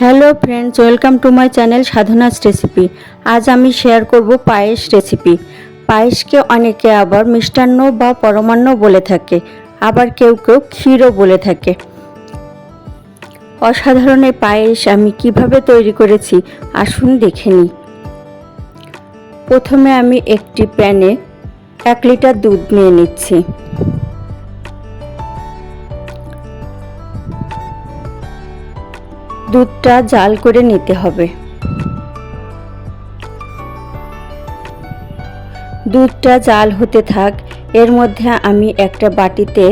Hello friends, welcome to my channel Sadhana's recipe. আজ আমি share করব পায়েস রেসিপি। পায়েসকে অনেকে আবার মিষ্টান্ন বা পরমান্ন বলে থাকে, আবার কেউ কেউ ক্ষীরও বলে থাকে। অসাধারণ এই পায়েস আমি কীভাবে তৈরি করেছি, আসুন দেখে নিই। প্রথমে আমি একটি প্যানে এক লিটার দুধ নিয়ে নিচ্ছি। দুধটা জাল করে নিতে হবে। দুধটা জাল হতে থাক, এর মধ্যে আমি একটা বাটিতে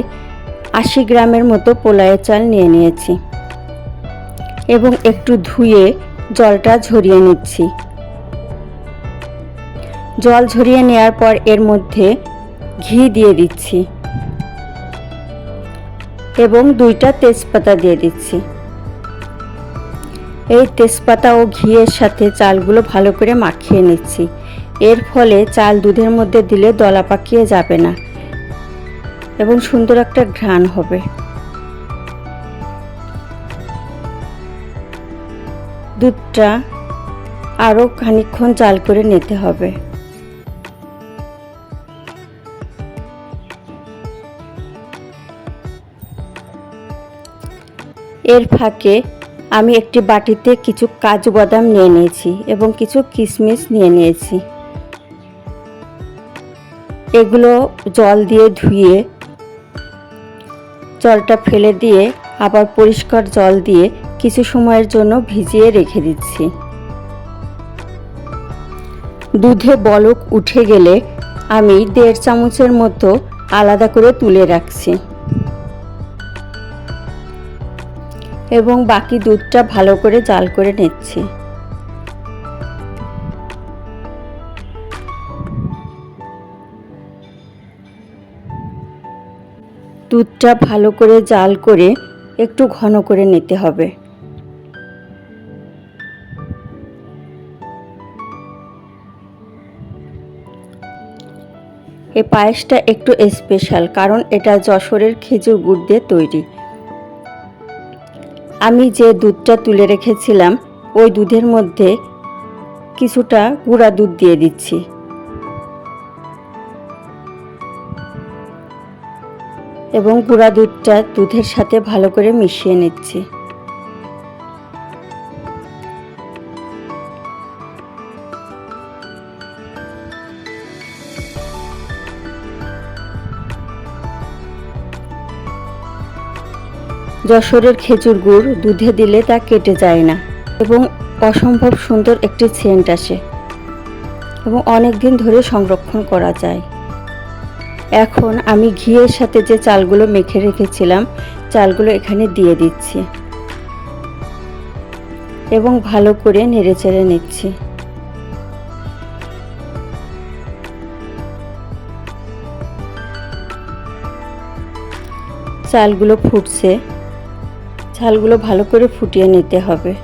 আশি গ্রামের মতো পোলায়ের চাল নিয়ে নিয়েছি এবং একটু ধুয়ে জলটা ঝরিয়ে নিচ্ছি। জল ঝরিয়ে নেওয়ার পর এর মধ্যে ঘি দিয়ে দিচ্ছি এবং দুইটা তেজপাতা দিয়ে দিচ্ছি। এই তেজপাতা ও ঘিয়ের সাথে চালগুলো ভালো করে মাখিয়ে নিচ্ছি। এর ফলে চাল দুধের মধ্যে দিলে দলা পাকিয়ে যাবে না এবং সুন্দর একটা ঘ্রাণ হবে। দুধটা আরও খানিকক্ষণ চাল করে নিতে হবে। এর ফাঁকে আমি একটি বাটিতে কিছু কাজু বাদাম নিয়ে নিয়েছি এবং কিছু কিশমিশ নিয়ে নিয়েছি। এগুলো জল দিয়ে ধুয়ে, জলটা ফেলে দিয়ে আবার পরিষ্কার জল দিয়ে কিছু সময়ের জন্য ভিজিয়ে রেখে দিচ্ছি। দুধে বলক উঠে গেলে আমি দেড় চামচের মতো আলাদা করে তুলে রাখছি। এবং বাকি দুধটা ভালো করে জাল করে নিচ্ছি। দুধটা ভালো করে জাল করে একটু ঘন করে নিতে হবে। এই পায়েসটা একটু স্পেশাল কারণ এটা যশোরের খেজুর গুড় দিয়ে তৈরি। আমি যে দুধটা তুলে রেখেছিলাম, ওই দুধের মধ্যে কিছুটা গুঁড়া দুধ দিয়ে দিচ্ছি। এবং গুঁড়া দুধটা দুধের সাথে ভালো করে মিশিয়ে নিচ্ছি। যশোরের খেজুর গুড় দুধে দিলে তা কেটে যায় না এবং অসম্ভব সুন্দর একটি সেন্ট আসে এবং অনেক দিন ধরে সংরক্ষণ করা যায়। এখন আমি ঘিয়ের সাথে যে চালগুলো মেখে রেখেছিলাম, চালগুলো এখানে দিয়ে দিচ্ছি এবং ভালো করে নেড়েচেড়ে নিচ্ছি। চালগুলো ফুটছে। ঝালগুলো ভালো করে ফুটিয়ে নিতে হবে।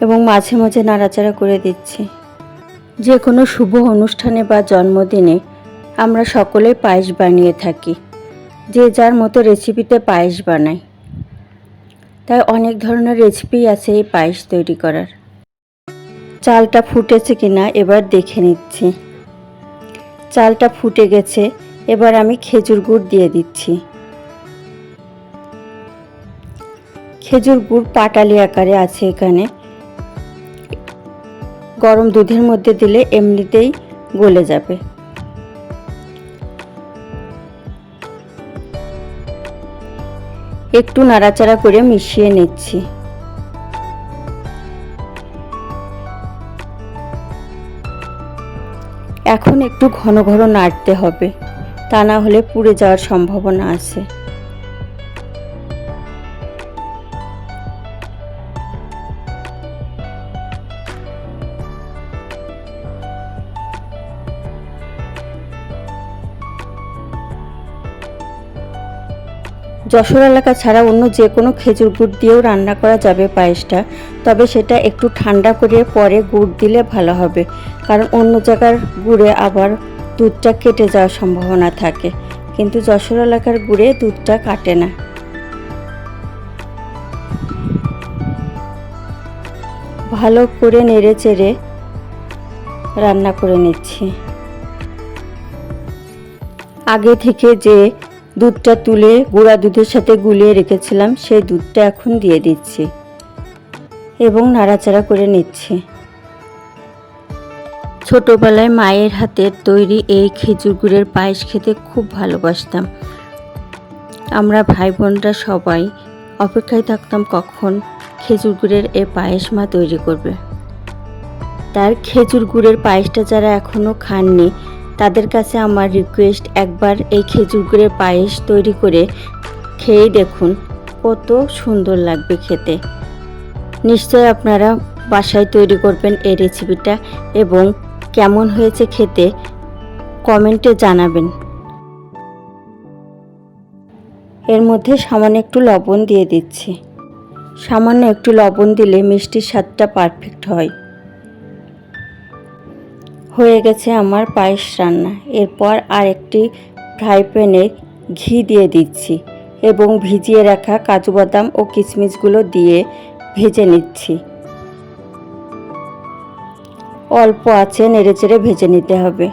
এবং মাঝে মাঝে নাড়াচাড়া করে দিচ্ছি। যে কোনো শুভ অনুষ্ঠানে বা জন্মদিনে আমরা সকলে পায়েস বানিয়ে থাকি। যে যার মতো রেসিপিতে পায়েস বানাই। তাই অনেক ধরনের রেসিপি আছে এই পায়েস তৈরি করার। চালটা ফুটেছে কিনা এবার দেখে নিচ্ছি। চালটা ফুটে গেছে, এবার আমি খেজুর গুড় দিয়ে দিচ্ছি। খেজুর গুড় পাটালি আকারে আছে এখানে। গরম দুধের মধ্যে দিলে এমনিতেই গলে যাবে। একটু নাড়াচাড়া করে মিশিয়ে নিচ্ছি। এখন একটু ঘন ঘন নাড়তে হবে। তা না হলে পুড়ে যাওয়ার সম্ভাবনা আছে। যশোর এলাকা ছাড়া অন্য যে কোনো খেজুর গুড় দিয়েও রান্না করা যাবে পায়েসটা। তবে সেটা একটু ঠান্ডা করে পরে গুড় দিলে ভালো হবে, কারণ অন্য জায়গার গুড়ে আবার দুধটা কেটে যাওয়ার সম্ভাবনা থাকে। কিন্তু যশোর এলাকার গুড়ে দুধটা কাটে না। ভালো করে নেড়ে চেড়ে রান্না করে নিচ্ছি। আগে থেকে যে দুধটা তুলে গুঁড়া দুধের সাথে গুলিয়ে রেখেছিলাম, সেই দুধটা এখন দিয়ে দিচ্ছি এবং নাড়াচাড়া করে নিচ্ছি। ছোটোবেলায় মায়ের হাতের তৈরি এই খেজুর গুড়ের পায়েস খেতে খুব ভালোবাসতাম। আমরা ভাই বোনরা সবাই অপেক্ষায় থাকতাম কখন খেজুর গুড়ের এ পায়েস মা তৈরি করবে। তার খেজুর গুড়ের পায়েসটা যারা এখনও খাননি তাদের কাছে আমার রিকোয়েস্ট একবার এই খেজুর পায়েস তৈরি করে খেয়েই দেখুন, কত সুন্দর লাগবে খেতে। নিশ্চয় আপনারা বাসায় তৈরি করবেন এই রেসিপিটা এবং কেমন হয়েছে খেতে কমেন্টে জানাবেন। এর মধ্যে সামান্য একটু লবণ দিয়ে দিচ্ছি। সামান্য একটু লবণ দিলে মিষ্টির স্বাদটা পারফেক্ট হয়। হয়ে গেছে আমার পায়েস রান্না। এরপর আর একটি ফ্রাই প্যানে ঘি দিয়ে দিচ্ছি এবং ভিজিয়ে রাখা কাজু বাদাম ও কিশমিশগুলো দিয়ে ভেজে নিচ্ছি। অল্প আছে, নেড়েচেড়ে ভেজে নিতে হবে।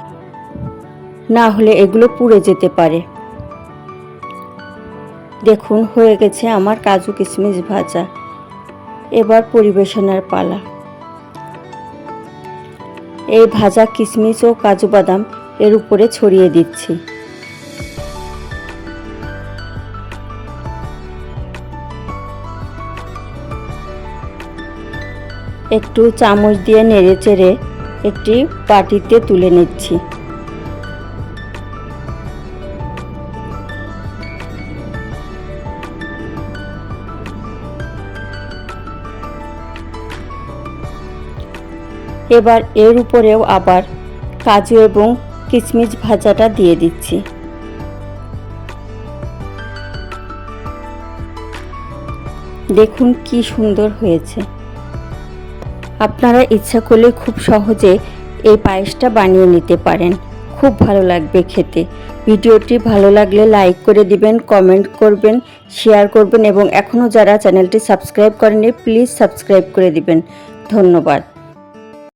না হলে এগুলো পুড়ে যেতে পারে। দেখুন, হয়ে গেছে আমার কাজু কিশমিশ ভাজা। এবার পরিবেশনার পালা। এই ভাজা কিশমিশ ও কাজু বাদাম এর উপরে ছড়িয়ে দিচ্ছি। একটু চামচ দিয়ে নেড়ে চেড়ে একটি বাটিতে তুলে নিচ্ছি। এবার এর উপরেও আবার কাজু এবং কিশমিশ ভাজাটা দিয়ে দিচ্ছি। দেখুন কি সুন্দর হয়েছে। আপনারা ইচ্ছা করলে খুব সহজে এই পায়েসটা বানিয়ে নিতে পারেন। খুব ভালো লাগবে খেতে। ভিডিওটি ভালো লাগলে লাইক করে দিবেন, কমেন্ট করবেন, শেয়ার করবেন এবং এখনও যারা চ্যানেলটি সাবস্ক্রাইব করেনি প্লিজ সাবস্ক্রাইব করে দিবেন। ধন্যবাদ।